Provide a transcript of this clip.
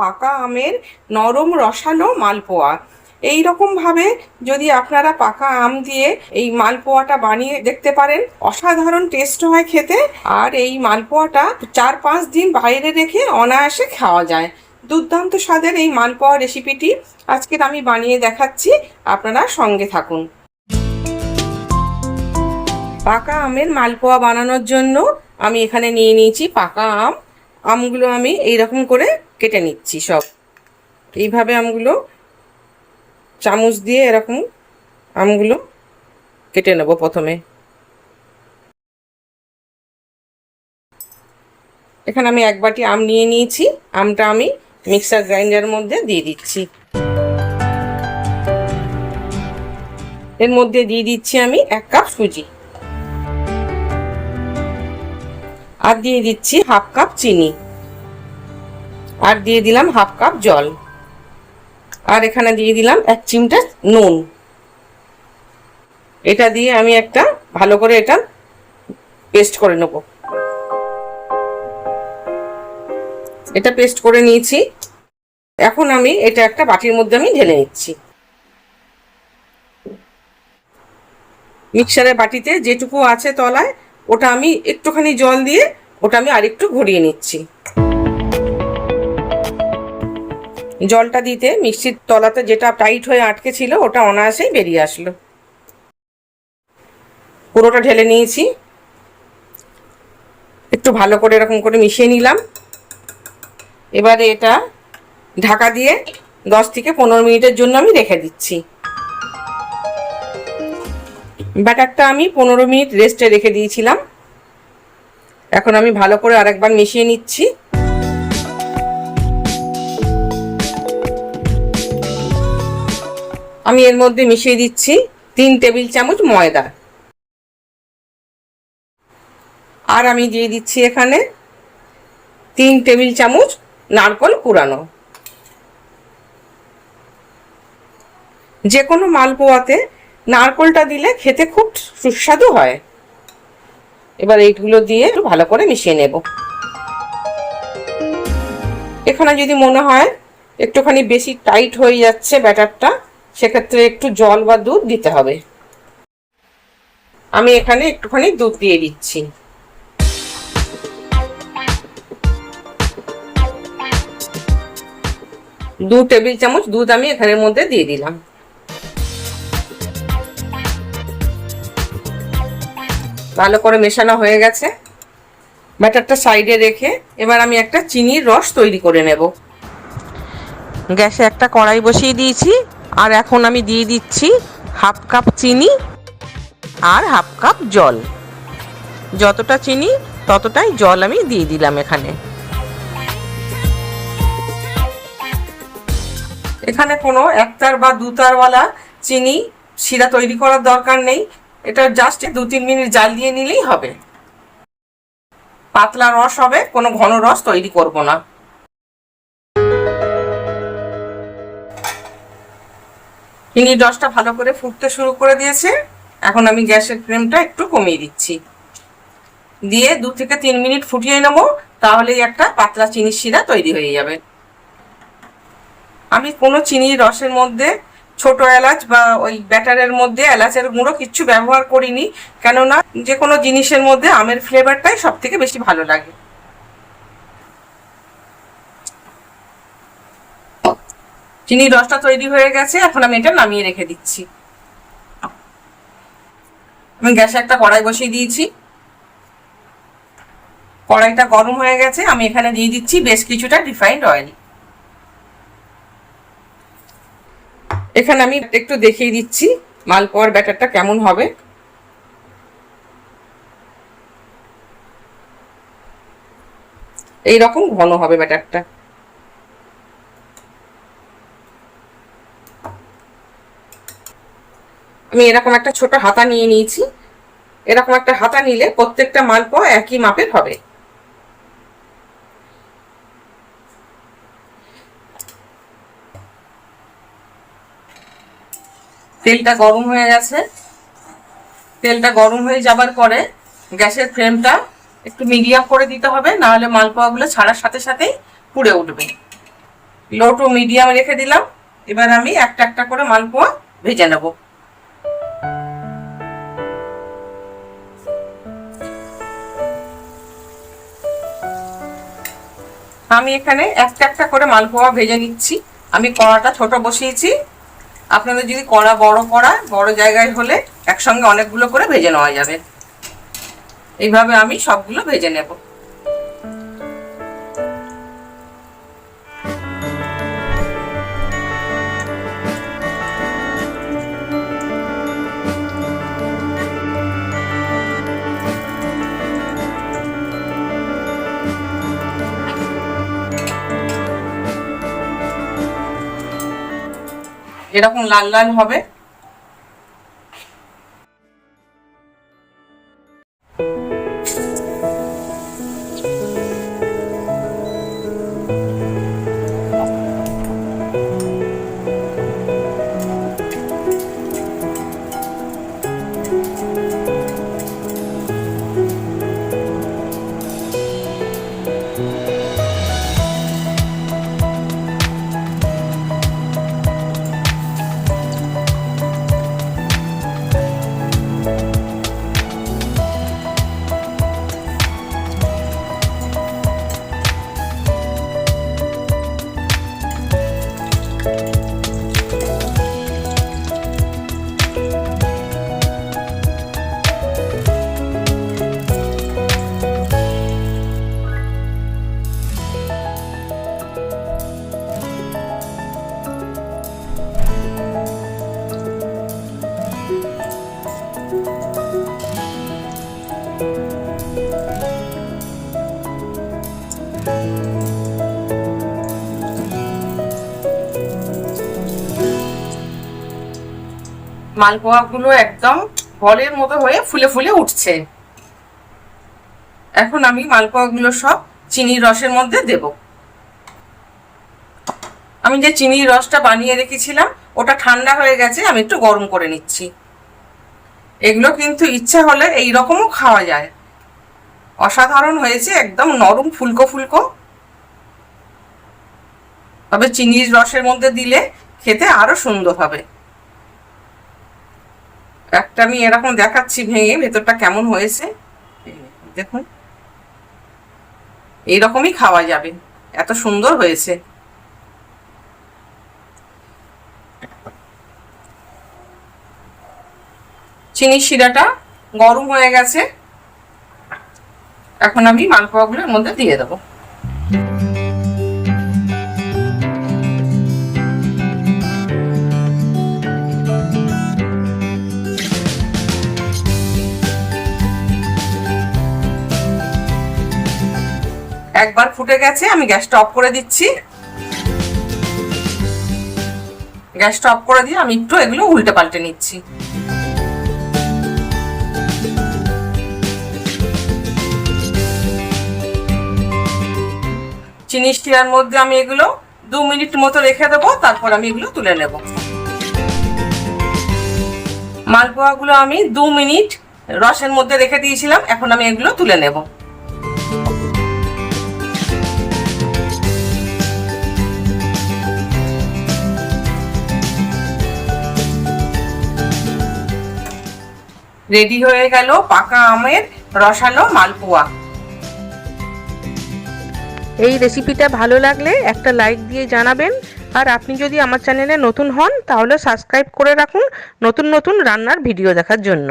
পাকা আমের নরম রসালো মালপোয়া। এই ভাবে যদি আপনারা পাকা আম দিয়ে এই মালপোয়াটা বানিয়ে দেখতে পারেন, অসাধারণ টেস্ট হয় খেতে। আর এই মালপোয়াটা চার পাঁচ দিন বাইরে রেখে অনায়াসে খাওয়া যায়। দুর্দান্ত স্বাদের এই মালপোয়া রেসিপিটি আজকের আমি বানিয়ে দেখাচ্ছি, আপনারা সঙ্গে থাকুন। পাকা আমের মালপোয়া বানানোর জন্য আমি এখানে নিয়ে নিয়েছি পাকা আম। আমগুলো আমি এইরকম করে কেটে নিচ্ছি সব। এইভাবে আমগুলো চামচ দিয়ে এরকম আমগুলো কেটে নেব প্রথমে। এখানে আমি এক বাটি আম নিয়ে নিয়েছি। আমটা আমি মিক্সার গ্রাইন্ডারের মধ্যে দিয়ে দিচ্ছি। এর মধ্যে দিয়ে দিচ্ছি আমি এক কাপ সুজি। আর দিয়ে দিচ্ছি হাফ কাপ চিনি। আর দিয়ে দিলাম হাফ কাপ জল। আর এখানে দিয়ে দিলাম এক চিমটা নুন। এটা দিয়ে আমি একটা ভালো করে এটা পেস্ট করে নেব। এটা পেস্ট করে নিয়েছি। এখন আমি এটা একটা বাটির মধ্যে আমি ঢেলে নিচ্ছি। মিক্সারের বাটিতে যেটুকু আছে তলায়, ওটা আমি একটুখানি জল দিয়ে ওটা আমি আরেকটু ঘুরিয়ে নিচ্ছি। জলটা দিতে, মিক্সির তলাতে যেটা টাইট হয়ে আটকে ছিল, ওটা অনায়াসেই বেরিয়ে আসলো। পুরোটা ঢেলে নিয়েছি। একটু ভালো করে এরকম করে মিশিয়ে নিলাম। এবারে এটা ঢাকা দিয়ে দশ থেকে পনেরো মিনিটের জন্য আমি রেখে দিচ্ছি। ব্যাটারটা আমি পনেরো মিনিট রেস্টে রেখে দিয়েছিলাম। এখন আমি ভালো করে আরেকবার মিশিয়ে নিচ্ছি। আমি এর মধ্যে মিশিয়ে দিচ্ছি তিন টেবিল চামচ ময়দা। আর আমি দিয়ে দিচ্ছি এখানে তিন টেবিল চামচ নারকল কুড়ানো। যে কোনো মালপোয়াতে নারকলটা দিলে খেতে খুব সুস্বাদু হয়। এবার এইগুলো দিয়ে একটু ভালো করে মিশিয়ে নেব। এখানে যদি মনে হয় একটুখানি বেশি টাইট হয়ে যাচ্ছে ব্যাটারটা সেক্ষেত্রে একটু জল বা দুধ দিতে হবে। আমি এখানে একটুখানি দুধ দিয়ে দিচ্ছি। দু টেবিল চামচ দুধ আমি এখানের মধ্যে দিয়ে দিলাম। ভালো করে মেশানো হয়ে গেছে। ব্যাটারটা সাইডে রেখে এবার আমি একটা চিনির রস তৈরি করে নেব। গ্যাসে একটা কড়াই বসিয়ে দিয়েছি। আর এখন আমি দিয়ে দিচ্ছি হাফ কাপ চিনি আর হাফ কাপ জল। যতটা চিনি, ততটাই জল আমি দিয়ে দিলাম এখানে। এখানে কোনো একতার বা দুতারওয়ালা চিনি শিরা তৈরি করার দরকার নেই। এটা জাস্ট দু তিন মিনিট জাল দিয়ে নিলেই হবে। পাতলা রস হবে, কোনো ঘন রস তৈরি করব না। চিনির রসটা ভালো করে ফুটতে শুরু করে দিয়েছে। এখন আমি গ্যাসের ফ্লেমটা একটু কমিয়ে দিচ্ছি। দিয়ে দু থেকে তিন মিনিট ফুটিয়ে নেব, তাহলেই একটা পাতলা চিনির শিরা তৈরি হয়ে যাবে। আমি কোনো চিনির রসের মধ্যে ছোট এলাচ বা ওই ব্যাটারের মধ্যে এলাচের গুঁড়ো কিচ্ছু ব্যবহার করিনি, কেননা যে কোনো জিনিসের মধ্যে আমের ফ্লেভারটাই সব থেকে বেশি ভালো লাগে। চিনির রসটা তৈরি হয়ে গেছে, এখন আমি এটা নামিয়ে রেখে দিচ্ছি। আমি গ্যাসে একটা কড়াই বসিয়ে দিয়েছি। কড়াইটা গরম হয়ে গেছে, আমি এখানে দিয়ে দিচ্ছি বেশ কিছুটা রিফাইন্ড অয়েল এখানে আমি একটু দেখিয়ে দিচ্ছি মালপোয়ার ব্যাটারটা কেমন হবে। এই রকম ঘন হবে ব্যাটারটা। আমি এরকম একটা ছোট হাতা নিয়ে নিয়েছি। এরকম একটা হাতা নিলে প্রত্যেকটা মালপোয়া একই মাপের হবে। তেলটা গরম হয়ে গেছে। তেলটা গরম হয়ে যাবার পরে গ্যাসের ফ্লেমটা একটু মিডিয়াম করে দিতে হবে, নাহলে মালপোয়াগুলো ছাড়ার সাথে সাথেই পুড়ে উঠবে। লো টু মিডিয়াম রেখে দিলাম। এবার আমি একটা একটা করে মালপোয়া ভেজে নেব। আমি এখানে একটা একটা করে মালপোয়া ভেজে নিচ্ছি। আমি কড়াটা ছোট বসিয়েছি। আপনাদের যদি কড়া বড় কড়া বড় জায়গায় হলে একসঙ্গে অনেকগুলো করে ভেজে নেওয়া যাবে। এইভাবে আমি সবগুলো ভেজে নেব। এরকম লাল লাল হবে। মালপোয়াগুলো একদম বলের মতো হয়ে ফুলে ফুলে উঠছে। এখন আমি মালপোয়াগুলো সব চিনির রসের মধ্যে দেব। আমি যে চিনির রসটা বানিয়ে রেখেছিলাম, ওটা ঠান্ডা হয়ে গেছে, আমি একটু গরম করে নিচ্ছি। এগুলো কিন্তু ইচ্ছা হলে এই রকমও খাওয়া যায়। অসাধারণ হয়েছে, একদম নরম ফুলকো ফুলকো। তবে চিনির রসের মধ্যে দিলে খেতে আরও সুন্দর হবে। একটা আমি এরকম দেখাচ্ছি ভেঙে, ভেতরটা কেমন হয়েছে? দেখুন। এইরকমই খাওয়া যাবে। এত সুন্দর হয়েছে। চিনি শিরাটা গরম হয়ে গেছে। এখন আমি মালপোয়াগুলোর মধ্যে দিয়ে দেবো। একবার ফুটে গেছে, আমি গ্যাসটা অফ করে দিচ্ছি। গ্যাসটা অফ করে দিয়ে আমি একটু এগুলো উল্টে পাল্টে নিচ্ছি। চিনি শিরার মধ্যে আমি এগুলো দু মিনিট মতো রেখে দেবো, তারপর আমি এগুলো তুলে নেব। মালপোয়াগুলো আমি দু মিনিট রসের মধ্যে রেখে দিয়েছিলাম, এখন আমি এগুলো তুলে নেব। রেডি হয়ে গেল পাকা আমের রসালো মালপোয়া। এই রেসিপিটা ভালো লাগলে একটা লাইক দিয়ে জানাবেন। আর আপনি যদি আমার চ্যানেলে নতুন হন, তাহলে সাবস্ক্রাইব করে রাখুন নতুন নতুন রান্নার ভিডিও দেখার জন্য।